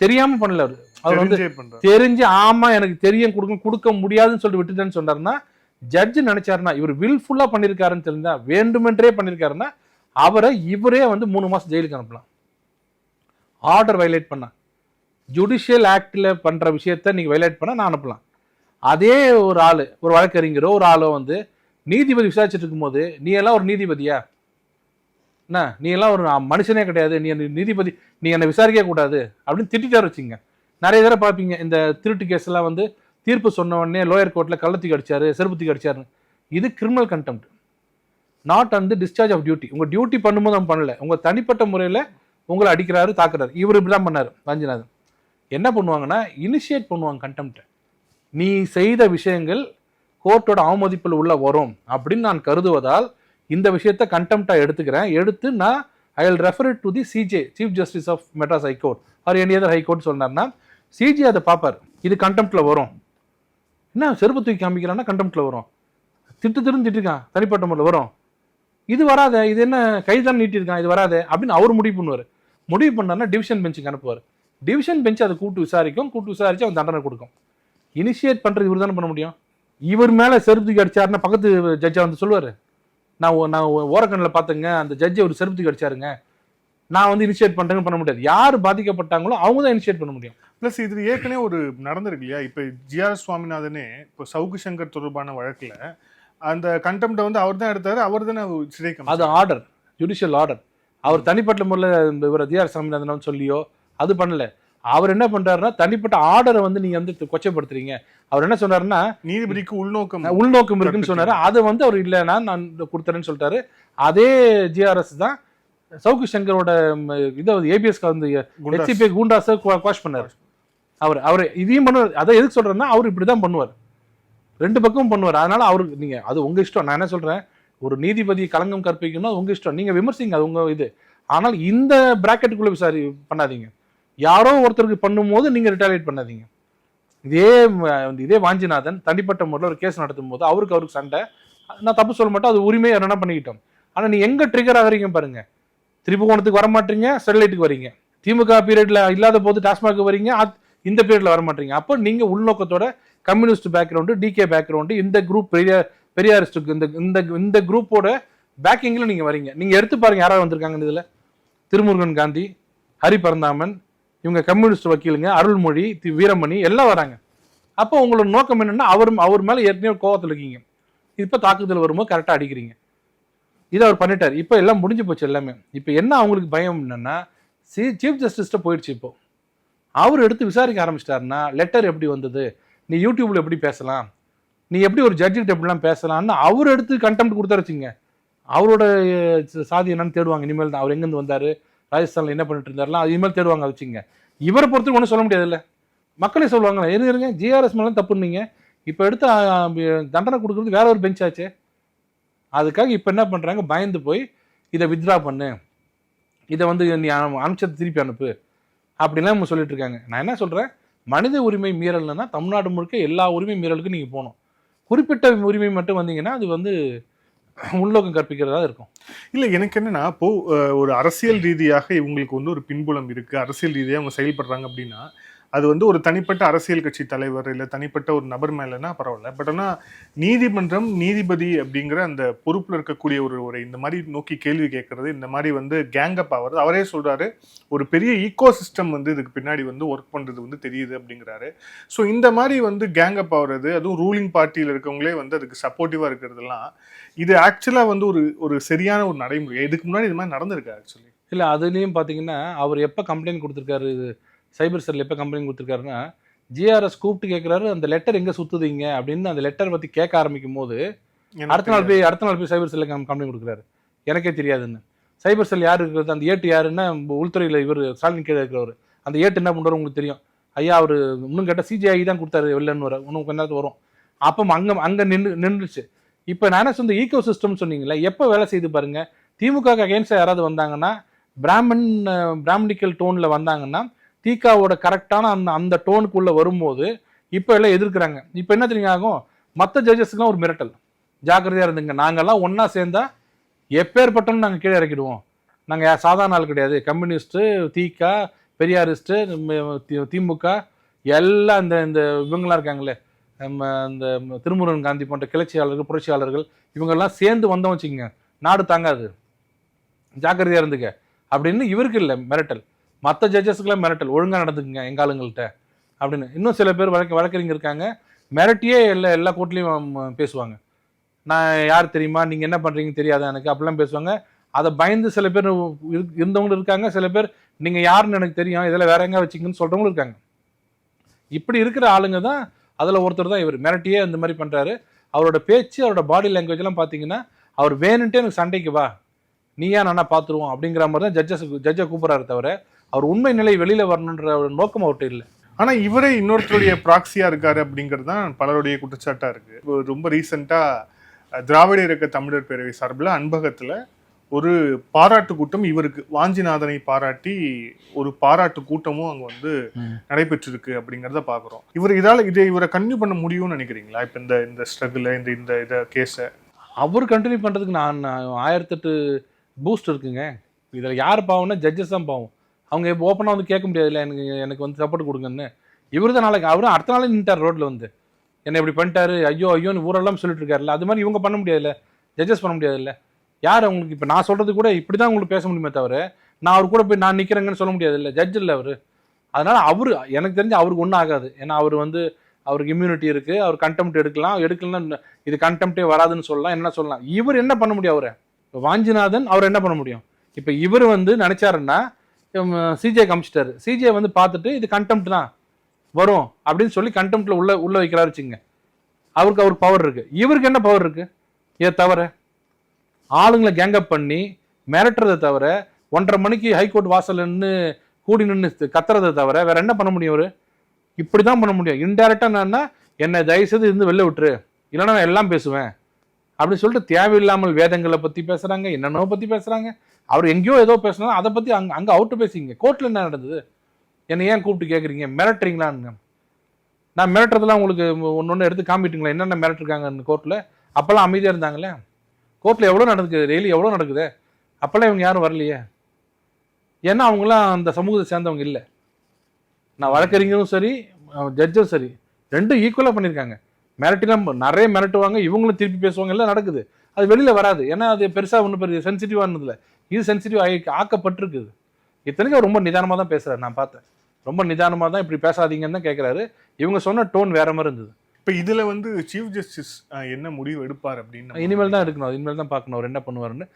தெரியாம பண்ணல அவர். அவர் வந்து தெரிஞ்சே பண்றாரு. தெரிஞ்சு ஆமா எனக்கு தெரியும் கொடுக்க கொடுக்க முடியாதுன்னு சொல்லிட்டு விட்டுட்டேன்னு சொன்னாருன்னா ஜட்ஜ் நினைச்சாருன்னா இவர் வில்ஃபுல்லா பண்ணிருக்காருன்னு தெரிஞ்சா வேண்டுமென்றே பண்ணிருக்காருன்னா அவரை இவரே வந்து மூணு மாசம் ஜெயிலுக்கு அனுப்பலாம். ஆர்டர் வயலேட் பண்ணா. ஜுடிஷியல் ஆக்டில் பண்ணுற விஷயத்த நீங்கள் வயலேட் பண்ண நான் அனுப்பலாம். அதே ஒரு ஆள் ஒரு வழக்கறிஞரோ ஒரு ஆளோ வந்து நீதிபதி விசாரிச்சுட்டு இருக்கும்போது நீ எல்லாம் ஒரு நீதிபதியா? என்ன? நீ எல்லாம் ஒரு மனுஷனே கிடையாது. நீ நீதிபதி நீ என்னை விசாரிக்க கூடாது. அப்படின்னு திட்டிட்டாரு வச்சுங்க. நிறைய தடவை பார்ப்பீங்க இந்த திருட்டு கேஸ் எல்லாம் வந்து தீர்ப்பு சொன்ன உடனே லோயர் கோர்ட்டில் கள்ளத்துக்கு அடிச்சாரு செருப்புத்துக்கு அடிச்சாரு இது criminal contempt not and discharge of duty உங்கள் டியூட்டி பண்ணும்போது நம்ம பண்ணல. உங்கள் தனிப்பட்ட முறையில் உங்களை அடிக்கிறாரு தாக்குறாரு. இவர் இப்படிதான் பண்ணார் வாஞ்சிநாதன் என்ன பண்ணுவாங்கன்னா இனிஷியேட் பண்ணுவாங்க கண்டெம்ட்டை நீ செய்த விஷயங்கள் கோர்ட்டோட அவமதிப்பில் உள்ள வரும் அப்படின்னு நான் கருதுவதால் இந்த விஷயத்தை கண்டெம்ட்டா எடுத்துக்கிறேன். எடுத்து நான் I will refer to the C J chief justice of Madras high court or any other high court சொன்னார்னா சிஜே அதை பார்ப்பார். இது கண்டெம்ட்டில் வரும். என்ன செருப்பு தூக்கி காமிக்கிறான்னா கண்டெம்ட்டில் வரும். திட்டு திருந்து திட்டிருக்கான் தனிப்பட்ட முறையில் வரும். இது வராதே இது என்ன கைதான் நீட்டிருக்கான் இது வராதே அப்படின்னு அவர் முடிவு பண்ணுவார். முடிவு பண்ணார்னா டிவிஷன் பெஞ்சுக்கு அனுப்புவார். டிவிஷன் பெஞ்ச் அதை கூட்டு விசாரிக்கும். கூட்டு விசாரிச்சு அவன் தண்டனை கொடுக்கும். இனிஷியேட் பண்றது இவர் தானே பண்ண முடியும்? இவர் மேல செருப்புக்கு அடிச்சாருன்னா பக்கத்து ஜட்ஜா வந்து சொல்லுவாரு. நான் நான் ஓரக்கண்ணில் பார்த்தேங்க அந்த ஜட்ஜி ஒரு செருப்புக்கு அடிச்சாருங்க. நான் வந்து இனிஷியேட் பண்றேன்னு பண்ண முடியாது. யார் பாதிக்கப்பட்டாங்களோ அவங்க தான் இனிஷியேட் பண்ண முடியும். பிளஸ் இது ஏற்கனவே ஒரு நடந்திருக்கு இல்லையா? இப்போ ஜிஆர் சுவாமிநாதனே இப்போ சவுக்கு சங்கர் தொடர்பான வழக்குல அந்த கண்டெம்ட்டை வந்து அவர் தான் எடுத்தாரு அவர் தானே சிறை அது. ஆர்டர் ஜுடிஷியல் ஆர்டர் அவர் தனிப்பட்ட முறையில் இவர் டிஆர் சாமிநாதன் சொல்லியோ அது பண்ணல. அவர் என்ன பண்றாருன்னா தனிப்பட்ட ஆர்டரை வந்து நீங்க வந்து கொச்சைப்படுத்துறீங்க. அவர் என்ன சொன்னாருன்னா நீதிபதிக்கு உள்நோக்கம் உள்நோக்கம் இருக்குன்னு சொன்னாரு. அதை வந்து அவர் இல்லைன்னா நான் கொடுத்துறேன்னு சொல்லிட்டாரு. அதே ஜிஆர்எஸ் தான் சவுக்கு சங்கரோட இதை ஏபிஎஸ் வந்து. ஹெச்சிபி குண்டாஸை குவாஷ் பண்ணாரு. அவர் அவர் இதையும் பண்ணுவார். அதை எதுக்கு சொல்றேன்னா அவர் இப்படிதான் பண்ணுவார். ரெண்டு பக்கமும் பண்ணுவார். அதனால அவருக்கு நீங்க அது உங்க இஷ்டம். நான் என்ன சொல்றேன் ஒரு நீதிபதி களங்கம் கற்பிக்கணும் உங்க இஷ்டம். நீங்க விமர்சிங்க அது உங்க இது. ஆனால் இந்த பிராக்கெட்டுக்குள்ள விசாரி பண்ணாதீங்க. யாரோ ஒருத்தருக்கு பண்ணும்போது நீங்க ரிட்டாலியேட் பண்ணாதீங்க. இதே இதே வாஞ்சிநாதன் தனிப்பட்ட முறையில் ஒரு கேஸ் நடத்தும் போது அவருக்கு அவருக்கு சண்டை. நான் தப்பு சொல்ல மாட்டேன் அது உரிமையை என்ன பண்ணிக்கிட்டோம். ஆனால் நீ எங்கே ட்ரிகர் ஆகிறீங்க பாருங்க. திருப்பகோணத்துக்கு வர மாட்டீங்க ஸ்டெர்லைட்டுக்கு வரீங்க திமுக பீரியடில் இல்லாத போது டாஸ்மாக் வரீங்க இந்த பீரியடில் வர மாட்டீங்க. அப்போ நீங்கள் உள்நோக்கத்தோட communist background D K background இந்த குரூப் பெரிய பெரியாரிஸ்டுக்கு இந்த இந்த இந்த குரூப்போட பேக்கிங்கில் நீங்கள் வரீங்க. நீங்கள் எடுத்து பாருங்கள் யாராவது வந்திருக்காங்க இதில். திருமுருகன் காந்தி ஹரி பரந்தாமன் இவங்க கம்யூனிஸ்ட் வக்கீலுங்க அருள்மொழி தி- வீரமணி எல்லாம் வராங்க. அப்போ உங்களோட நோக்கம் என்னென்னா அவர் அவர் மேலே ஏற்கனவே கோவத்தில் இருக்கீங்க. இப்போ தாக்குதல் வரும்போது கரெக்டாக அடிக்கிறீங்க. இதை அவர் பண்ணிட்டார். இப்போ எல்லாம் முடிஞ்சு போச்சு எல்லாமே. இப்போ என்ன அவங்களுக்கு பயம் என்னென்னா சி சீஃப் ஜஸ்டிஸ்ட்ட போயிடுச்சு இப்போ. அவர் எடுத்து விசாரிக்க ஆரம்பிச்சிட்டாருன்னா லெட்டர் எப்படி வந்தது? நீ யூடியூப்பில் எப்படி பேசலாம்? நீ எப்படி ஒரு ஜட்ஜிட்ட எப்படிலாம் பேசலாம்னு அவர் எடுத்து கண்டெம்ட் கொடுத்தாரு வச்சுங்க அவரோட சாதி என்னன்னு தேடுவாங்க. இனிமேல் தான் அவர் எங்கேருந்து வந்தார்? ராஜஸ்தானில் என்ன பண்ணிட்டு இருந்தாருலாம் அது இனிமேல் தேடுவாங்க வச்சுங்க இவரை பொறுத்து ஒன்றும் சொல்ல முடியாதுல்ல. மக்களே சொல்லுவாங்க இருங்க இருங்க ஜிஆர்எஸ் மேலாம் தப்புன்னீங்க. இப்போ எடுத்து தண்டனை கொடுக்குறது வேற ஒரு பெஞ்ச் ஆச்சு. அதுக்காக இப்போ என்ன பண்ணுறாங்க பயந்து போய் இதை வித்ட்ரா பண்ணு. இதை வந்து நீ அனுப்பிச்சது திருப்பி அனுப்பு. அப்படிலாம் சொல்லிட்டு இருக்காங்க. நான் என்ன சொல்கிறேன் மனித உரிமை மீறல்னா தமிழ்நாடு முழுக்க எல்லா உரிமை மீறலுக்கும் நீங்கள் போகணும். குறிப்பிட்ட உரிமை மட்டும் வந்தீங்கன்னா அது வந்து உள்நோக்கம் கற்பிக்கிறதா இருக்கும். இல்லை எனக்கு என்னன்னா இப்போ ஒரு அரசியல் ரீதியாக இவங்களுக்கு வந்து ஒரு பின்புலம் இருக்கு. அரசியல் ரீதியாக அவங்க செயல்படுறாங்க அப்படின்னா அது வந்து ஒரு தனிப்பட்ட அரசியல் கட்சி தலைவர் இல்லை தனிப்பட்ட ஒரு நபர் மேலேனா பரவாயில்ல. பட் ஆனால் நீதிமன்றம் நீதிபதி அப்படிங்கிற அந்த பொறுப்பில் இருக்கக்கூடிய ஒரு ஒரு இந்த மாதிரி நோக்கி கேள்வி கேட்கறது இந்த மாதிரி வந்து கேங்கப் ஆகிறது அவரே சொல்கிறாரு ஒரு பெரிய ஈக்கோ சிஸ்டம் வந்து இதுக்கு பின்னாடி வந்து ஒர்க் பண்ணுறது வந்து தெரியுது அப்படிங்கிறாரு. ஸோ இந்த மாதிரி வந்து கேங்கப் ஆகிறது அதுவும் ரூலிங் பார்ட்டியில் இருக்கவங்களே வந்து அதுக்கு சப்போர்ட்டிவாக இருக்கிறதெல்லாம் இது ஆக்சுவலாக வந்து ஒரு ஒரு சரியான ஒரு நடைமுறை. இதுக்கு முன்னாடி இது மாதிரி நடந்திருக்கு ஆக்சுவலி இல்லை அதுலேயும் பார்த்தீங்கன்னா அவர் எப்போ கம்ப்ளைண்ட் கொடுத்துருக்காரு இது? சைபர் செல் எப்போ கம்ப்ளைண்ட் கொடுத்துருக்காருன்னா ஜிஆர்எஸ் கூப்பிட்டு கேட்குறாரு அந்த லெட்டர் எங்கே சுத்துதீங்க? அப்படின்னு அந்த லெட்டர் பற்றி கேட்க ஆரம்பிக்கும் போது அடுத்த நாள் போய் அடுத்த நாள் போய் சைபர் செல்ல கம்ப்ளைண்ட் கொடுக்குறாரு. எனக்கே தெரியாதுன்னு. சைபர் செல் யார் இருக்கிறது? அந்த ஏட்டு யாருன்னா உள்துறையில் இவர் ஸ்டாலின் கீழே இருக்கிறவர். அந்த ஏட்டு என்ன பண்ணுறாரு உங்களுக்கு தெரியும்? ஐயா அவர் இன்னும் கேட்டால் சிஜிஐ தான் கொடுத்தாரு வெளிலன்னு வர. இன்னும் கொஞ்ச நேரத்துக்கு வரும். அப்போ அங்கே அங்கே நின்று நின்றுச்சு. இப்போ நான் சொந்த ஈகோ சிஸ்டம் சொன்னீங்களே எப்போ வேலை செய்து பாருங்க? திமுக அகேன்ஸ்டாக யாராவது வந்தாங்கன்னா பிராமன் பிராமணிக்கல் டோனில் வந்தாங்கன்னா தீகாவோட கரெக்டான அந்த அந்த டோனுக்குள்ளே வரும்போது இப்போ எல்லாம் எதிர்க்கிறாங்க. இப்போ என்ன தெரியுங்க ஆகும்? மற்ற ஜட்ஜஸ்க்குலாம் ஒரு மிரட்டல். ஜாக்கிரதையாக இருந்துங்க. நாங்கள்லாம் ஒன்றா சேர்ந்தா எப்பேற்பட்டோம்னு நாங்கள் கீழே இறக்கிடுவோம். நாங்கள் சாதாரண ஆள் கிடையாது. கம்யூனிஸ்ட்டு தீகா பெரியாரிஸ்ட்டு தி- திமுக எல்லாம் இந்த இந்த இவங்களாம் இருக்காங்களே. நம்ம இந்த திருமுருகன் காந்தி போன்ற கிளர்ச்சியாளர்கள் புரட்சியாளர்கள் இவங்கெல்லாம் சேர்ந்து வந்தோம் வச்சுக்கோங்க. நாடு தாங்காது. ஜாக்கிரதையாக இருந்துக்க. அப்படின்னு இவருக்கு இல்லை மிரட்டல். மற்ற ஜட்ஜஸ்க்குலாம் மிரட்டல். ஒழுங்காக நடந்துக்குங்க எங்கள் ஆளுங்கள்கிட்ட அப்படின்னு. இன்னும் சில பேர் வழக்கு வழக்கறிஞர் இருக்காங்க. மிரட்டியே எல்லா எல்லா கோர்ட்லேயும் பேசுவாங்க. நான் யார் தெரியுமா? நீங்கள் என்ன பண்ணுறீங்கன்னு தெரியாதா எனக்கு. அப்படிலாம் பேசுவாங்க. அதை பயந்து சில பேர் இருந்தவங்களும் இருக்காங்க. சில பேர் நீங்கள் யாருன்னு எனக்கு தெரியும். இதில் வேற எங்கே வச்சிங்கன்னு சொல்கிறவங்களும் இருக்காங்க. இப்படி இருக்கிற ஆளுங்க தான் அதில் ஒருத்தர் தான் இவர். மிரட்டியே இந்த மாதிரி பண்ணுறாரு அவரோட பேச்சு அவரோட பாடி லாங்குவேஜ்லாம் பார்த்தீங்கன்னா அவர் வேணுன்ட்டே எனக்கு சண்டைக்கு வா. நீ ஏன் நானா பார்த்துருவோம் அப்படிங்கிற மாதிரி தான் ஜட்ஜஸ் ஜட்ஜை கூப்பிட்றாரு தவிர அவர் உண்மை நிலை வெளியில் வரணுன்ற நோக்கம் அவர்கிட்ட இல்லை. ஆனா இவரே இன்னொருத்தருடைய ப்ராக்சியா இருக்காரு அப்படிங்கிறது தான் பலருடைய குற்றச்சாட்டா இருக்கு. இப்போ ரொம்ப ரீசெண்டா திராவிட இயக்க தமிழர் பேரவை சார்பில் அன்பகத்துல ஒரு பாராட்டு கூட்டம் இவருக்கு வாஞ்சிநாதனை பாராட்டி ஒரு பாராட்டு கூட்டமும் அங்க வந்து நடைபெற்றிருக்கு அப்படிங்கிறத பாக்குறோம். இவர் இதால இதை இவரை கன்டினியூ பண்ண முடியும்னு நினைக்கிறீங்களா? இப்ப இந்த இந்த ஸ்ட்ரகிள் இந்த இந்த இத கேஸை அவர் கண்டினியூ பண்ணுறதுக்கு நான் நான் ஆயிரத்தெட்டு பூஸ்ட் இருக்குங்க. இதில் யார் பாவம்னா ஜட்ஜஸ் தான் பாவம். அவங்க ஓப்பனாக வந்து கேட்க முடியாதுல்ல எனக்கு எனக்கு வந்து சப்போர்ட் கொடுங்கன்னு. இவர் தான் நாளைக்கு அவரும் அடுத்த நாளே நின்ட்டார் ரோட்டில் வந்து. என்னை இப்படி பண்ணிட்டாரு ஐயோ ஐயோன்னு ஊரெல்லாம் சொல்லிட்டு இருக்காருல்ல. அது மாதிரி இவங்க பண்ண முடியாதுல்ல. ஜட்ஜஸ் பண்ண முடியாதுல்ல. யார் அவங்களுக்கு இப்போ நான் சொல்கிறது கூட இப்படி தான் உங்களுக்கு பேச முடியுமே தவிர நான் அவர் கூட போய் நான் நிற்கிறேங்கன்னு சொல்ல முடியாதுல்ல. ஜட்ஜ் இல்லை அவர். அதனால் அவர் எனக்கு தெரிஞ்சு அவருக்கு ஒன்றும் ஆகாது. ஏன்னா அவர் வந்து அவருக்கு இம்யூனிட்டி இருக்குது அவர் கண்டெம்ட் எடுக்கலாம். எடுக்கலன்னா இது கண்டெம்ட்டே வராதுன்னு சொல்லலாம். என்ன சொல்லலாம்? இவர் என்ன பண்ண முடியும் அவரை? இப்போ வாஞ்சிநாதன் அவர் என்ன பண்ண முடியும்? இப்போ இவர் வந்து நினச்சாருன்னா சிஜே காமிச்சிட்டாரு சிஜே வந்து பார்த்துட்டு இது கண்டெம்ட் தான் வரும் அப்படின்னு சொல்லி கண்டெம்ட்ல உள்ள உள்ள வைக்கிறாரு வச்சுங்க அவருக்கு அவருக்கு பவர் இருக்கு. இவருக்கு என்ன பவர் இருக்கு? ஏ தவிர ஆளுங்களை கேங்கப் பண்ணி மிரட்டுறதை தவிர ஒன்றரை மணிக்கு ஹைகோர்ட் வாசல் நின்று கூடி நின்று கத்துறதை தவிர வேற என்ன பண்ண முடியும் அவரு இப்படி தான் பண்ண முடியும். இன்டெரக்டா என்னன்னா என்னை? தயவுசெய்து இருந்து வெளில விட்டுரு. இல்லைன்னா நான் எல்லாம் பேசுவேன். அப்படின்னு சொல்லிட்டு தேவையில்லாமல் வேதங்களை பற்றி பேசுகிறாங்க என்னென்னோ பற்றி பேசுகிறாங்க அவர் எங்கேயோ ஏதோ பேசினா அதை பற்றி அங்கே அங்கே அவுட்டு பேசிங்க கோர்ட்டில் என்ன நடந்தது? என்னை ஏன் கூப்பிட்டு கேட்குறீங்க மிரட்டுறீங்களான்னு நான் மிரட்டுறதுலாம் உங்களுக்கு ஒன்று ஒன்று எடுத்து காமிட்டுங்களா என்னென்ன மிரட்டிருக்காங்க கோர்ட்டில் அப்போல்லாம் அமைதியாக இருந்தாங்களே? கோர்ட்டில் எவ்வளோ நடக்குது டெய்லி எவ்வளோ நடக்குது? அப்போல்லாம் இவங்க யாரும் வரலையே. ஏன்னா அவங்களாம் அந்த சமூகத்தை சேர்ந்தவங்க இல்லை. நான் வழக்கறிஞரும் சரி ஜட்ஜும் சரி ரெண்டும் ஈக்குவலாக பண்ணியிருக்காங்க மிரட்டிலாம் நிறைய மிரட்டுவாங்க இவங்களும் திருப்பி பேசுவாங்க எல்லாம் நடக்குது. அது வெளியில் வராது. ஏன்னா அது பெருசாக ஒன்றும் பெரிய சென்சிட்டிவானதில்ல இது சென்சிட்டிவ் ஆகி ஆக்கப்பட்டிருக்குது. இத்தனைக்கும் ரொம்ப நிதானமாக தான் பேசுறாரு நான் பார்த்தேன். ரொம்ப நிதானமாக தான் இப்படி பேசாதீங்கன்னு தான் கேட்குறாரு இவங்க சொன்ன டோன் வேற மாதிரி இருந்தது. இப்போ இதுல வந்து சீஃப் ஜஸ்டிஸ் என்ன முடிவு எடுப்பார் அப்படின்னு இனிமேல் தான் எடுக்கணும். இனிமேல் தான் பார்க்கணும். அவர் என்ன பண்ணுவாருன்னு.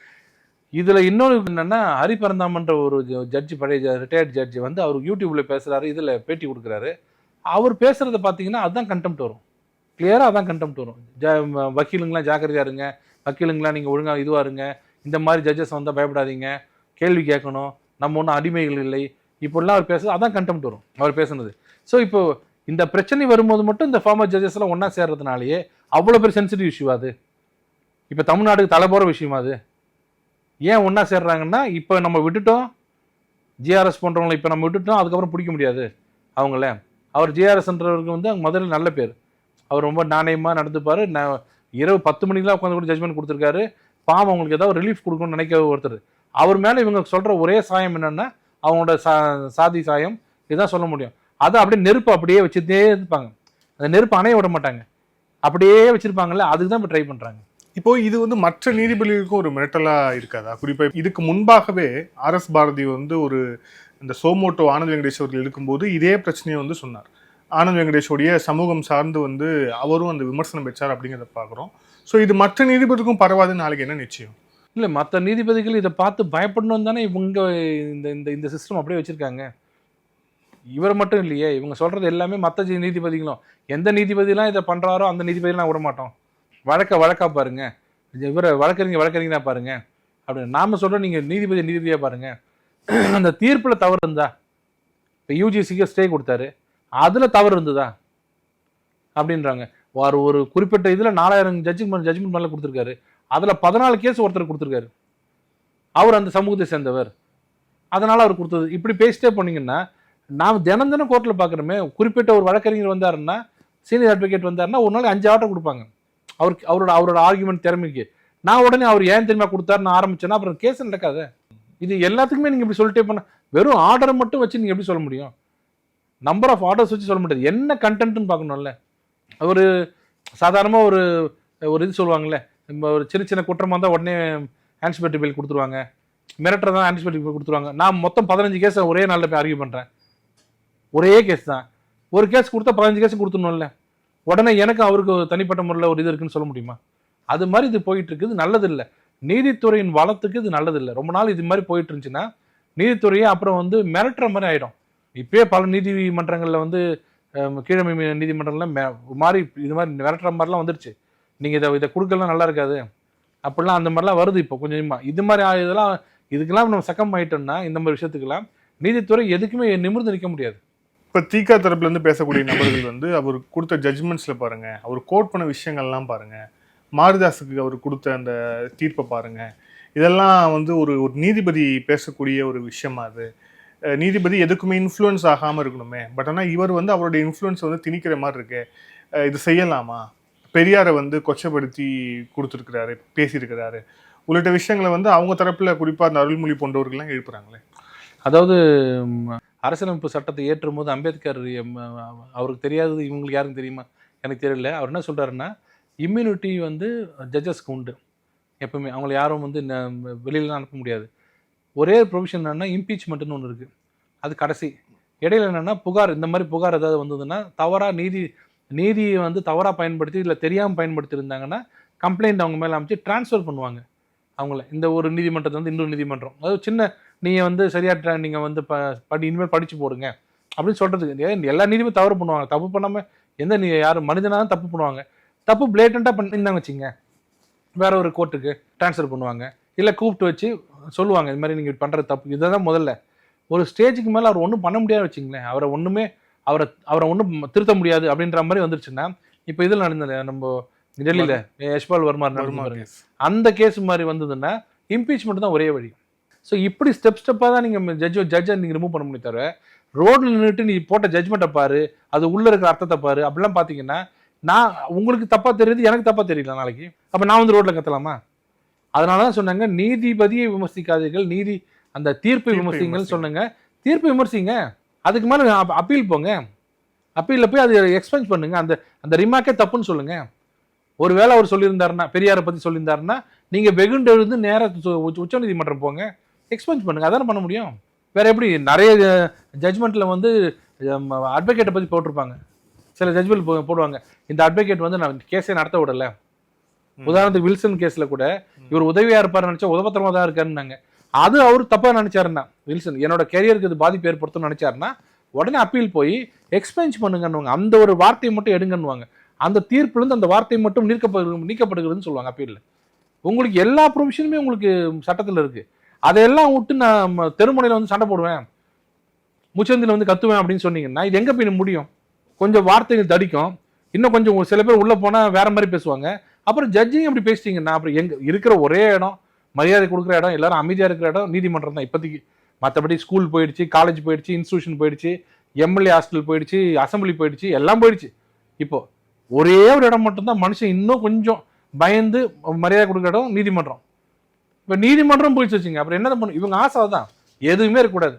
இதில் இன்னொரு என்னன்னா ஹரி பரந்தாமன்ற ஒரு ஜட்ஜி பழைய ரிட்டையர்ட் ஜட்ஜி வந்து அவர் யூடியூப்ல பேசுறாரு இதில் பேட்டி கொடுக்குறாரு. அவர் பேசுறத பார்த்தீங்கன்னா அதுதான் கண்டெம்ட் வரும். கிளியராக அதான் கண்டெம்ட் வரும். ஜ வக்கீலுங்களாம் ஜாக்கிரதையா இருங்க. வக்கீலுங்களாம் நீங்கள் ஒழுங்காக இதுவாக இருங்க. இந்த மாதிரி ஜட்ஜஸ் வந்தால் பயப்படாதீங்க. கேள்வி கேட்கணும். நம்ம ஒன்றும் அடிமைகள் இல்லை. இப்படிலாம் அவர் பேசுறது அதான் கண்டெம்ட் வரும். அவர் பேசுனது. ஸோ இப்போ இந்த பிரச்சனை வரும்போது மட்டும் இந்த ஃபார்மர் ஜட்ஜஸ்லாம் ஒன்றா சேர்றதுனாலயே அவ்வளோ பெரிய சென்சிட்டிவ் இஷ்யூ அது? இப்போ தமிழ்நாட்டுக்கு தலை போகிற விஷயமா அது? ஏன் ஒன்றா சேர்றாங்கன்னா இப்போ நம்ம விட்டுட்டோம். ஜிஆர்எஸ் போன்றவங்களை இப்போ நம்ம விட்டுட்டோம். அதுக்கப்புறம் பிடிக்க முடியாது அவங்கள. அவர் ஜிஆர்எஸ்ன்றவருக்கு வந்து அவங்க முதல்ல நல்ல பேர். அவர் ரொம்ப நாணயமாக நடந்துப்பார். நான் இரவு பத்து மணிக்கெலாம் உட்காந்து கூட ஜட்மெண்ட் கொடுத்துருக்காரு. பாவம் அவங்களுக்கு ஏதாவது ரிலீஃப் கொடுக்கணும்னு நினைக்க ஒருத்தர். அவர் மேலே இவங்க சொல்கிற ஒரே சாயம் என்னென்னா அவங்களோட சா சாதி சாயம் இதுதான் சொல்ல முடியும். அதை அப்படியே நெருப்பு அப்படியே வச்சுட்டே இருப்பாங்க. அந்த நெருப்பு அணைய விட மாட்டாங்க. அப்படியே வச்சுருப்பாங்கல்ல அதுக்கு தான் இப்போ ட்ரை பண்ணுறாங்க இப்போ இது வந்து மற்ற நீதிபதிகளுக்கும் ஒரு மிரட்டலா இருக்காதா? குறிப்பாக இதுக்கு முன்பாகவே ஆர் எஸ் பாரதி வந்து ஒரு இந்த சோமோட்டோ ஆனந்த் வெங்கடேஷ் அவர்கள் இருக்கும்போது இதே பிரச்சனையை வந்து சொன்னார். ஆனந்த் வெங்கடேஷோடைய சமூகம் சார்ந்து வந்து அவரும் அந்த விமர்சனம் வச்சார் அப்படிங்கிறத பார்க்குறோம். ஸோ இது மற்ற நீதிபதிக்கும் பரவாதுன்னு நாளைக்கு என்ன நிச்சயம்? இல்லை மற்ற நீதிபதிகள் இதை பார்த்து பயப்படணும் தானே இவங்க இந்த இந்த இந்த சிஸ்டம் அப்படியே வச்சுருக்காங்க. இவர் மட்டும் இல்லையே இவங்க சொல்கிறது எல்லாமே மற்ற நீதிபதிகளும். எந்த நீதிபதிலாம் இதை பண்ணுறாரோ அந்த நீதிபதிலாம் விட மாட்டோம். வழக்க வழக்கா பாருங்க. இவரை வழக்கறிஞர் வழக்கறிஞரா பாருங்கள் அப்படின்னு நாம் சொல்கிறோம் நீங்கள் நீதிபதி நீதிபதியாக பாருங்கள் அந்த தீர்ப்பில் தவறு இருந்தா இப்போ யூஜிசிக்கு ஸ்டே கொடுத்தாரு. அதில் தவறு இருந்ததா? அப்படின்றாங்க. வார் ஒரு குறிப்பிட்ட இதில் நாலாயிரம் ஜட்ஜ்மெண்ட் ஜட்ஜ்மெண்ட் மேலே கொடுத்துருக்காரு. அதில் பதினாலு கேஸ் ஒருத்தர் கொடுத்துருக்காரு. அவர் அந்த சமூகத்தை சேர்ந்தவர். அதனால் அவர் கொடுத்தது. இப்படி பேசிட்டே போனீங்கன்னா நாம் தினம் தினம் கோர்ட்டில் பார்க்குறோமே குறிப்பிட்ட ஒரு வழக்கறிஞர் வந்தாருன்னா சீனியர் அட்வொகேட் வந்தாருன்னா ஒரு நாளைக்கு அஞ்சு ஆட்டம் கொடுப்பாங்க. அவருக்கு அவரோட அவரோட ஆர்குமெண்ட் திறமைக்கு. நான் உடனே அவர் ஏன் தெரியுமா கொடுத்தாருன்னு ஆரம்பிச்சேன்னா அப்புறம் கேஸ் நடக்காது. இது எல்லாத்துக்குமே நீங்கள் இப்படி சொல்லிட்டே போனால் வெறும் ஆர்டரை மட்டும் வச்சு நீங்கள் எப்படி சொல்ல முடியும்? நம்பர் ஆஃப் ஆர்டர்ஸ் வச்சு சொல்ல முடியாது. என்ன கண்டென்ட்னு பார்க்கணும்ல. ஒரு சாதாரணமாக ஒரு ஒரு இது சொல்லுவாங்கல்ல நம்ம ஒரு சின்ன சின்ன குற்றமாக இருந்தால் உடனே ஆன்டிபயோட்டிக் பில் கொடுத்துருவாங்க. மிரட்டர் தான் ஆன்டிபயோட்டிக் பில் கொடுத்துருவாங்க. நான் மொத்தம் பதினஞ்சு கேஸை ஒரே நாளில் போய் ஆர்கியூ பண்ணுறேன் ஒரே கேஸ் தான். ஒரு கேஸ் கொடுத்தா பதினஞ்சு கேஸ் கொடுத்துடணும்ல. உடனே எனக்கு அவருக்கு தனிப்பட்ட முறையில் ஒரு இது இருக்குன்னு சொல்ல முடியுமா? அது மாதிரி இது போயிட்டு இருக்குது நீதித்துறையின் வளத்துக்கு இது நல்லதில்லை. ரொம்ப நாள் இது மாதிரி போயிட்டு இருந்துச்சுன்னா நீதித்துறையே அப்புறம் வந்து மிரட்டுற மாதிரி ஆகிடும் இப்பயே பல நீதிமன்றங்களில் வந்து கீழமை நீதிமன்றம்லாம் மே மாதிரி இது மாதிரி விரட்டுற மாதிரிலாம் வந்துருச்சு. நீங்கள் இதை இதை கொடுக்கலாம் நல்லா இருக்காது. அப்படிலாம் அந்த மாதிரிலாம் வருது இப்போ கொஞ்சம் இது மாதிரி இதெல்லாம் இதுக்கெல்லாம் நம்ம சக்கம் ஆகிட்டோம்னா இந்த மாதிரி விஷயத்துக்கெல்லாம் நீதித்துறை எதுக்குமே நிமிர்ந்து நிற்க முடியாது. இப்போ தீகா தரப்புலேருந்து பேசக்கூடிய நபர்கள் வந்து அவர் கொடுத்த ஜட்ஜ்மெண்ட்ஸில் பாருங்கள் அவர் கோட் பண்ண விஷயங்கள்லாம் பாருங்கள் மாரிதாஸுக்கு அவர் கொடுத்த அந்த தீர்ப்பை பாருங்க. இதெல்லாம் வந்து ஒரு ஒரு நீதிபதி பேசக்கூடிய ஒரு விஷயமா அது. நீதிபதி எதுக்குமே இன்ஃப்ளூயன்ஸ் ஆகாமல் இருக்கணுமே. பட் ஆனால் இவர் வந்து அவருடைய இன்ஃப்ளூயன்ஸ் வந்து திணிக்கிற மாதிரி இருக்கு. இது செய்யலாமா? பெரியாரை வந்து கொச்சப்படுத்தி கொடுத்துருக்கிறாரு பேசியிருக்கிறாரு. உள்ளிட்ட விஷயங்களை வந்து அவங்க தரப்பில் குறிப்பாக அந்த அருள்மொழி போன்றவர்கள்லாம் எழுப்புறாங்களே. அதாவது அரசியலமைப்பு சட்டத்தை ஏற்றும் போது அம்பேத்கர் அவருக்கு தெரியாதது இவங்களுக்கு யாருக்கும் தெரியுமா? எனக்கு தெரியல. அவர் என்ன சொல்கிறாருன்னா இம்யூனிட்டி வந்து ஜட்ஜஸ்க்கு உண்டு. எப்பவுமே. அவங்கள யாரும் வந்து வெளியிலலாம் அனுப்ப முடியாது. ஒரே ப்ரொவிஷன் என்னென்னா இம்பீச்மெண்ட்னு ஒன்று இருக்குது அது கடைசி. இடையில என்னென்னா புகார் இந்த மாதிரி புகார் ஏதாவது வந்ததுன்னா தவறாக நீதி நீதியை வந்து தவறாக பயன்படுத்தி இல்லை தெரியாமல் பயன்படுத்தியிருந்தாங்கன்னா கம்ப்ளைண்ட் அவங்க மேலே அமைச்சு ட்ரான்ஸ்ஃபர் பண்ணுவாங்க அவங்கள. இந்த ஒரு நீதிமன்றத்தை வந்து இன்னொரு நீதிமன்றம். அதாவது சின்ன நீங்கள் வந்து சரியாக நீங்கள் வந்து ப படி இனிமேல் படித்து போடுங்க அப்படின்னு சொல்கிறதுக்கு எல்லா நீதியும் தவறு பண்ணுவாங்க. தப்பு பண்ணாமல் எந்த நீ யாரும் மனிதனாலும் தப்பு பண்ணுவாங்க. தப்பு பிளேட்டண்ட்டாக பண்ணியிருந்தாங்க வச்சுங்க வேற ஒரு கோர்ட்டுக்கு ட்ரான்ஸ்ஃபர் பண்ணுவாங்க. இல்லை கூப்பிட்டு வச்சு சொல்லுவாங்க இது மாதிரி நீங்கள் பண்ணுறது தப்பு. இதை தான் முதல்ல. ஒரு ஸ்டேஜுக்கு மேலே அவர் ஒன்றும் பண்ண முடியாது வச்சுங்களேன் அவரை ஒன்றுமே அவரை அவரை ஒன்றும் திருத்த முடியாது அப்படின்ற மாதிரி வந்துருச்சுன்னா இப்போ இதில் நடந்தது நம்ம டெல்லியில் யஷ்பால் வர்மா நடந்து அந்த கேஸ் மாதிரி வந்ததுன்னா இம்பீச்மெண்ட் தான் ஒரே வழி. ஸோ இப்படி ஸ்டெப் ஸ்டெப்பாக தான் நீங்கள் ஜட்ஜ் ஜட்ஜை நீங்கள் ரிமூவ் பண்ண முடியும் தவிர ரோட்ல நின்றுட்டு நீ போட்ட ஜட்ஜ்மெண்ட்டை பாரு அது உள்ள இருக்கிற அர்த்தத்தை பாரு அப்படிலாம் பார்த்தீங்கன்னா நான் உங்களுக்கு தப்பா தெரியுது எனக்கு தப்பா தெரியல நாளைக்கு. அப்போ நான் வந்து ரோட்ல கத்தலாமா? அதனால தான் சொன்னாங்க நீதிபதியை விமர்சிக்காதீர்கள் நீதி அந்த தீர்ப்பை விமர்சிங்கன்னு விமர்சிங்க. சொன்னாங்க. தீர்ப்பை விமர்சிங்க. அதுக்கு மேலே அப்பீல் போங்க. அப்பீலில் போய் அது எக்ஸ்பென்ஸ் பண்ணுங்க. அந்த அந்த ரிமார்க்கே தப்புன்னு சொல்லுங்க. ஒருவேளை அவர் சொல்லியிருந்தாருன்னா பெரியாரை பற்றி சொல்லியிருந்தாருன்னா நீங்கள் வெகுண்டு எழுந்து நேராக உச்சநீதிமன்றம் போங்க. எக்ஸ்பென்ஸ் பண்ணுங்க. அதானே பண்ண முடியும்? வேற எப்படி? நிறைய ஜட்ஜ்மெண்ட்டில் வந்து அட்வொகேட்டை பற்றி போட்டிருப்பாங்க. சில ஜட்ஜ்மெண்ட் போடுவாங்க. இந்த அட்வொகேட் வந்து நான் கேஸே நடத்த விடல. உதாரணத்துக்கு வில்சன் கேஸில் கூட இவர் உதவியா இருப்பார் நினைச்சா உதவத்திரமா தான் இருக்காருன்னாங்க. அது அவர் தப்பா நினைச்சாருன்னா வில்சன் என்னோட கெரியருக்கு இது பாதிப்பு ஏற்படுத்தும் நினைச்சாருன்னா உடனே அப்பீல் போய் எக்ஸ்பென்ஸ் பண்ணுங்கன்னுவாங்க. அந்த ஒரு வார்த்தையை மட்டும் எடுங்கன்னுவாங்க. அந்த தீர்ப்புல இருந்து அந்த வார்த்தை மட்டும் நீக்கப்படு நீக்கப்படுகிறதுன்னு சொல்லுவாங்க அப்பீல்ல உங்களுக்கு எல்லா ப்ரொவிஷனுமே உங்களுக்கு சட்டத்தில் இருக்கு. அதையெல்லாம் விட்டு நான் ம- வந்து சண்டை போடுவேன். முச்சந்தில வந்து கத்துவேன் அப்படின்னு சொன்னீங்கன்னா இது எங்க போய் முடியும்? கொஞ்சம் வார்த்தைகள் தடிக்கும். இன்னும் கொஞ்சம் சில பேர் உள்ள போனா வேற மாதிரி பேசுவாங்க. அப்புறம் ஜட்ஜிங் அப்படி பேசிட்டீங்கன்னா அப்புறம் எங்க இருக்கிற ஒரே இடம் மரியாதை கொடுக்குற இடம் எல்லாரும் அமைதியாக இருக்கிற இடம் நீதிமன்றம் தான். இப்போதைக்கு மற்றபடி ஸ்கூல் போயிடுச்சு காலேஜ் போயிடுச்சு இன்ஸ்டியூஷன் போயிடுச்சு எம்எல்ஏ ஹாஸ்டல் போயிடுச்சு அசம்பிளி போயிடுச்சு எல்லாம் போயிடுச்சு. இப்போ ஒரே ஒரு இடம் மட்டும்தான் மனுஷன் இன்னும் கொஞ்சம் பயந்து மரியாதை கொடுக்குற இடம் நீதிமன்றம். இப்போ நீதிமன்றம் போயிடுச்சு வச்சுங்க அப்புறம் என்ன பண்ணும் இவங்க ஆசை தான் எதுவுமே இருக்கக்கூடாது.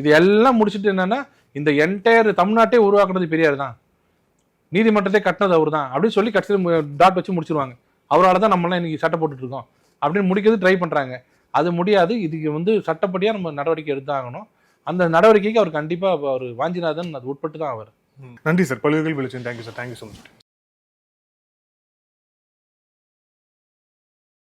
இது எல்லாம் முடிச்சுட்டு என்னன்னா இந்த என்டையர் தமிழ்நாட்டே உருவாக்குனது பெரியார் தான். நீதிமன்றத்தை கட்டினது அவர் தான் அப்படின்னு சொல்லி கடைசியில் டாட் வச்சு முடிச்சிருவாங்க. அவரால் தான் நம்மளாம் இன்னைக்கு சட்டை போட்டுட்ருக்கோம் அப்படின்னு முடிக்கிறது ட்ரை பண்ணுறாங்க அது முடியாது. இதுக்கு வந்து சட்டப்படியாக நம்ம நடவடிக்கை எடுத்தாகணும். அந்த நடவடிக்கைக்கு அவர் கண்டிப்பாக அவர் வாஞ்சிநாதன் அது உட்பட்டு தான் அவர். நன்றி சார் பல்வேறு வெளிச்சம் thank you sir thank you so much